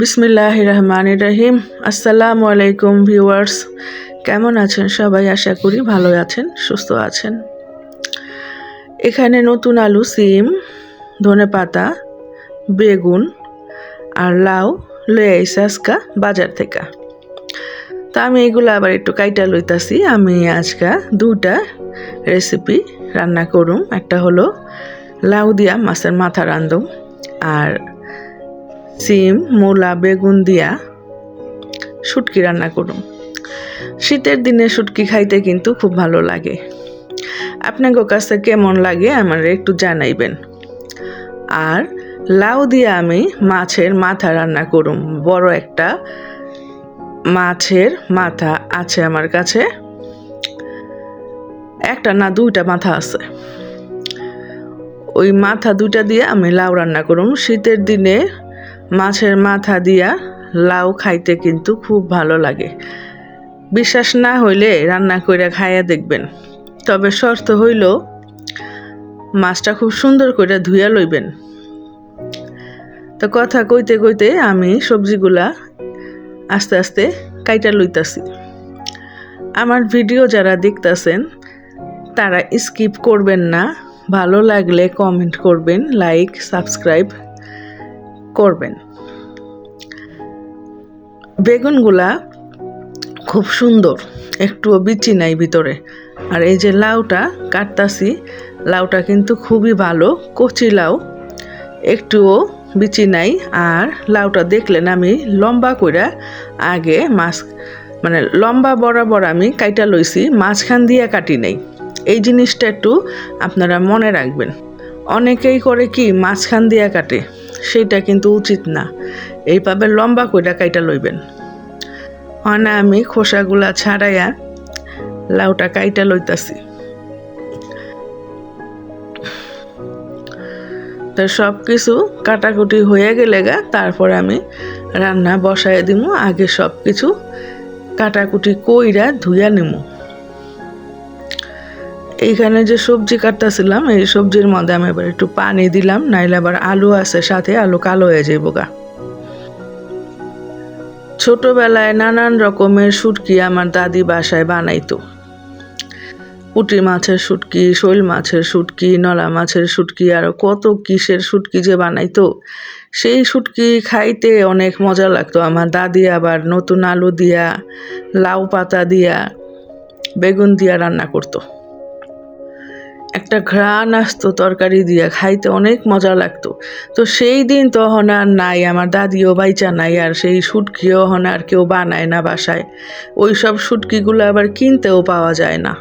বিসমিল্লাহ রহমান রহিম আসসালামু আলাইকুম ভিউয়ার্স। কেমন আছেন সবাই? আশা করি ভালো আছেন, সুস্থ আছেন। এখানে নতুন আলু, সিম, ধনে পাতা, বেগুন আর লাউ লয়ে আইসে আজকা বাজার থেকে। তা আমি এগুলো আবার একটু কাইটা লইতাছি। আমি আজকা দুটা রেসিপি রান্না করুম। একটা হলো লাউ দিয়া মাছের মাথা রান্ধুম আর সিম, মূলা, বেগুন দিয়া শুটকি রান্না করুন। শীতের দিনে শুটকি খাইতে কিন্তু খুব ভালো লাগে। আপনাদের কাছে কেমন লাগে আমার একটু জানাইবেন। আর লাউ দিয়ে আমি মাছের মাথা রান্না করুম। বড় একটা মাছের মাথা আছে আমার কাছে। একটা না দুইটা মাথা আছে। ওই মাথা দুইটা দিয়ে আমি লাউ রান্না করুম। শীতের দিনে মাছের মাথা দিয়া লাউ খাইতে কিন্তু খুব ভালো লাগে। বিশ্বাস না হইলে রান্না করে খাইয়া দেখবেন। তবে শর্ত হইল, মাছটা খুব সুন্দর করে ধুইয়া লইবেন। তো কথা কইতে কইতে আমি সবজিগুলা আস্তে আস্তে কাইটা লইতাছি। আমার ভিডিও যারা দেখতাছেন, তারা স্কিপ করবেন না। ভালো লাগলে কমেন্ট করবেন, লাইক, সাবস্ক্রাইব। করবেন। বেগুনগুলা খুব সুন্দর একটুও বিচি নাই ভিতরে। আর এই যে লাউটা কাটতাছি, লাউটা কিন্তু খুবই ভালো, কচি লাউ, একটুও বিচি নাই। আর লাউটা দেখলেন আমি লম্বা কইরা আগে মাছ মানে লম্বা বরাবর আমি কাইটা লইছি, মাঝখান দিয়ে কাটি নাই। এই জিনিসটা একটু আপনারা মনে রাখবেন। অনেকেই করে কি মাঝখান দিয়ে কাটে। সেটা কিন্তু উচিত না। এইভাবে লম্বা কইরা কাইটা লইবেন। না আমি খোসাগুলা ছাড়াইয়া লাউটা কাইটা লইতাছি। তো সব কিছু কাটাকুটি হয়ে গেলে গা, তারপর আমি রান্না বসায় দিমু, আগে সব কিছু কাটাকুটি কইরা ধুইয়া নিমু। এইখানে যে সবজি কাটতেছিলাম, এই সবজির মধ্যে আমি এবার একটু পানি দিলাম, নাইলে আবার আলু আছে সাথে, আলু কালো হয়ে যাইব গা। ছোটবেলায় নানান রকমের শুটকি আমার দাদি বাসায় বানাইতো। পুঁটি মাছের শুটকি, শৈল মাছের শুটকি, নলা মাছের শুটকি, আর কত কিসের শুটকি যে বানাইতো, সেই শুটকি খাইতে অনেক মজা লাগতো। আমার দাদি আবার নতুন আলু দিয়া, লাউ পাতা দিয়া, বেগুন দিয়া রান্না করতো। একটা ঘ্রাণ আসতো তরকারি দিয়ে খাইতে অনেক মজা লাগতো। তো সেই দিন তখন আর নাই, আমার দাদিও বাইচা নাই আর সেই শুটকিও হন আর কেউ বানায় না বাসায়। ওই সব শুটকিগুলো আবার কিনতেও পাওয়া যায় না।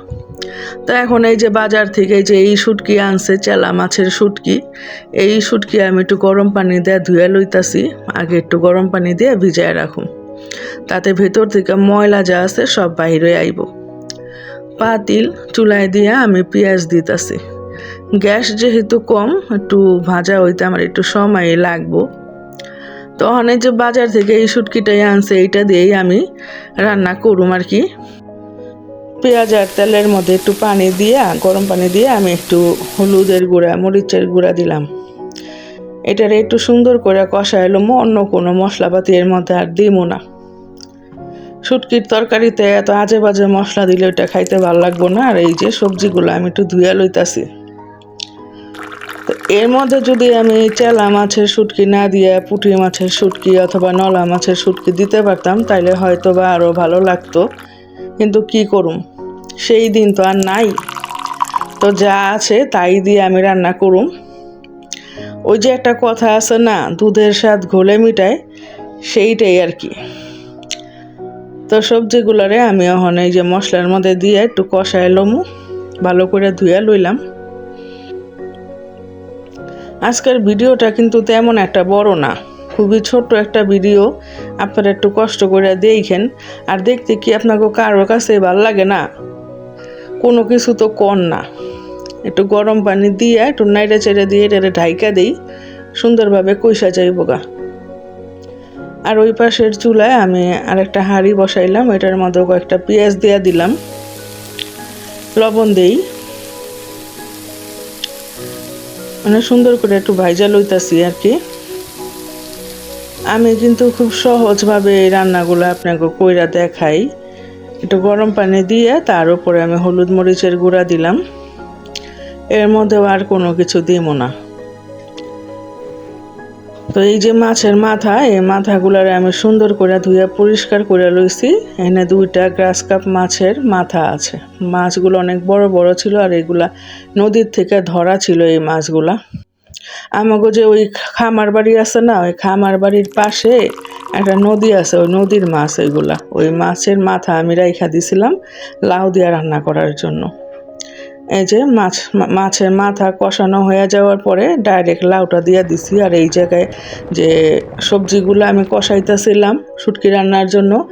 তো এখন এই যে বাজার থেকে যে এই শুটকি আনছে, চেলা মাছের শুটকি এই শুটকি আমি একটু গরম পানি দিয়ে ধুয়ে লইতাছি। আগে একটু গরম পানি দিয়ে ভিজায় রাখুন তাতে ভেতর থেকে ময়লা যা আছে সব বাইরে আইব। পাতিল চুলায় দিয়ে আমি পেঁয়াজ দিতেছি। গ্যাস যেহেতু কম, একটু ভাজা হইতে আমার একটু সময় লাগবো। তো অনেক যে বাজার থেকে এই শুটকিটাই আনছে, এইটা দিয়েই আমি রান্না করুম আর কি। পেঁয়াজ আর তেলের মধ্যে একটু পানি দিয়ে, গরম পানি দিয়ে আমি একটু হলুদের গুঁড়া, মরিচের গুঁড়া দিলাম। এটারে একটু সুন্দর করে কষাইলো, অন্য কোনো মশলাপাতি এর মধ্যে আর দিমো না। শুটকির তরকারিতে এত আজে বাজে মশলা দিলে ওইটা খাইতে ভালো লাগবো না? আর এই যে সবজিগুলো আমি একটু ধুয়া লইতাছি। তো এর মধ্যে যদি আমি চেলা মাছের শুটকি না দিয়ে, পুঁটি মাছের শুটকি অথবা নলা মাছের শুটকি দিতে পারতাম, তাইলে হয়তো বা আরও ভালো লাগতো। কিন্তু কি করুম? সেই দিন তো আর নাই। তো যা আছে তাই দিয়ে আমি রান্না করুম। ওই যে একটা কথা আছে না, দুধের স্বাদ ঘোলে মিটায়, সেইটাই আর কি। তো সবজিগুলোরে আমি এখন এই যে মশলার মধ্যে দিয়ে একটু কষায় লমু, ভালো করে ধুয়ে লইলাম। আজকের ভিডিওটা কিন্তু তেমন একটা বড় না, খুবই ছোট্ট একটা ভিডিও, আপনারা একটু কষ্ট করে দেখেন, আর দেখতে কি আপনাকে কারোর কাছে ভালো লাগে না? কোনো কিছু তো কর না। একটু গরম পানি দিয়ে একটু নাইড়ে চেড়ে দিয়ে এটা ঢাইকা দিই, সুন্দরভাবে কইসা যাইব গা আর ওই পাশের চুলায় আমি আরেকটা হাঁড়ি বসাইলাম, এটার মধ্যে কয়েকটা পেঁয়াজ দিয়ে দিলাম। লবণ দেই। মানে সুন্দর করে একটু ভাইজা লইতাছি আর কি। আমি কিন্তু খুব সহজভাবে এই রান্নাগুলো আপনাকে কইরা দেখাই। একটু গরম পানি দিয়ে তার উপরে আমি হলুদ মরিচের গুঁড়া দিলাম। এর মধ্যেও আর কোনো কিছু দিব না। তো এই যে মাছের মাথা, এই মাথাগুলারে আমি সুন্দর করে ধুয়ে পরিষ্কার করে লইছি। এখানে দুইটা গ্রাস কাপ মাছের মাথা আছে। মাছগুলো অনেক বড় বড় ছিল আর এগুলা নদীর থেকে ধরা ছিল এই মাছগুলা। আমাকে যে ওই খামার বাড়ি আছে না, ওই খামার বাড়ির পাশে একটা নদী আছে, ওই নদীর মাছ ওইগুলা ওই মাছের মাথা আমি রাইখা দিছিলাম লাউ দিয়া রান্না করার জন্য। এই যে মাছ মাছের মাথা কষানো হয়ে যাওয়ার পরে ডাইরেক্ট লাউটা দিয়ে দিছি। আর এই জায়গায় যে সবজিগুলো আমি কষাইতেছিলাম শুটকি রান্নার জন্য,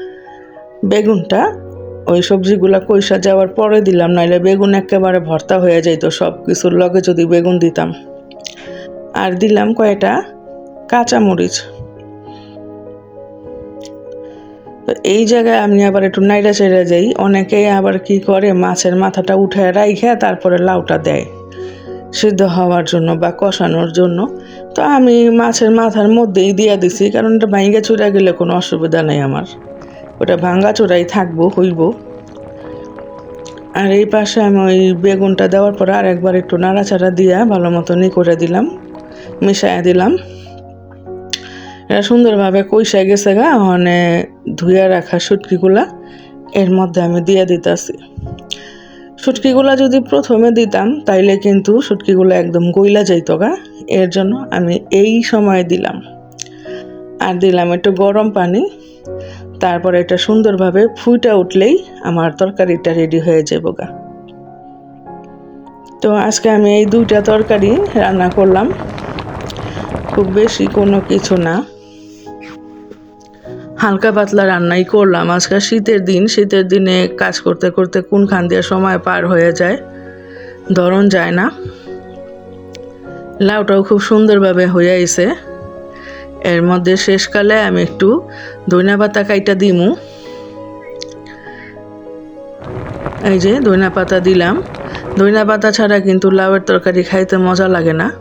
বেগুনটা ওই সবজিগুলো কইসা যাওয়ার পরে দিলাম, নাইলে বেগুন একেবারে ভর্তা হয়ে যাইতো সব কিছুর লগে যদি বেগুন দিতাম। আর দিলাম কয়টা? কাঁচামরিচ। তো এই জায়গায় আমি আবার একটু নাইড়া চেড়া যাই। অনেকেই আবার কি করে, মাছের মাথাটা উঠে রাইখে, তারপরে লাউটা দেয় সিদ্ধ হওয়ার জন্য বা কষানোর জন্য। তো আমি মাছের মাথার মধ্যেই দিয়ে দিছি, কারণ এটা ভাঙ্গা চুরা গেলে কোনো অসুবিধা নেই আমার। ওটা ভাঙ্গা চোরাই থাকব, হইব। আর এই পাশে আমি ওই বেগুনটা দেওয়ার পর আর একবার একটু নাড়াচাড়া দিয়ে ভালো মতো নি করে দিলাম, মিশাইয়া দিলাম। এটা সুন্দরভাবে কইসা গেছে গা ওখানে ধুয়ে রাখা সুটকিগুলা, এর মধ্যে আমি দিয়ে দিতেছি। সুটকিগুলা যদি প্রথমে দিতাম, তাইলে কিন্তু সুটকিগুলো একদম গইলা যাইত গা, এর জন্য আমি এই সময় দিলাম। আর দিলাম একটু গরম পানি, তারপর এটা সুন্দরভাবে ফুইটা উঠলেই আমার তরকারিটা রেডি হয়ে যাব গা। তো আজকে আমি এই দুইটা তরকারি রান্না করলাম। খুব বেশি কোনো কিছু না। হালকা পাতলা রান্নাই করলাম। আজকে শীতের দিন, শীতের দিনে কাজ করতে করতে কোন খান দিয়ে সময় পার হয়ে যায়। ধরন যায় না। লাউটাও খুব সুন্দরভাবে হয়ে আইছে। এর মধ্যে শেষকালে আমি একটু ধনিয়া পাতা কাইটা দিমু। এই যে ধনিয়া পাতা দিলাম। ধনিয়া পাতা ছাড়া কিন্তু লাউয়ের তরকারি খাইতে মজা লাগে না।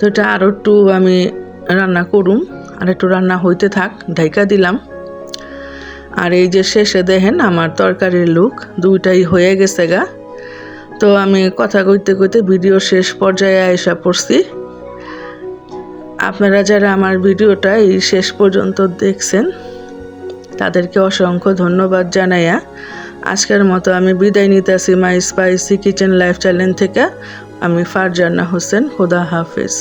তো এটা আরও একটু আমি রান্না করুম। আর একটু রান্না হইতে থাক, ঢাইকা দিলাম। আর এই যে শেষে দেখেন আমার তরকারির লুক দুইটাই হয়ে গেছে গা। তো আমি কথা কইতে কইতে ভিডিও শেষ পর্যায়ে আয়সা পড়ছি। আপনারা যারা আমার ভিডিওটা এই শেষ পর্যন্ত দেখছেন, তাদেরকে অসংখ্য ধন্যবাদ জানাইয়া। আজকের মতো আমি বিদায় নিতেছি my spicy kitchen life channel থেকে। আমি ফারজানা হোসেন, খুদা হাফিজ।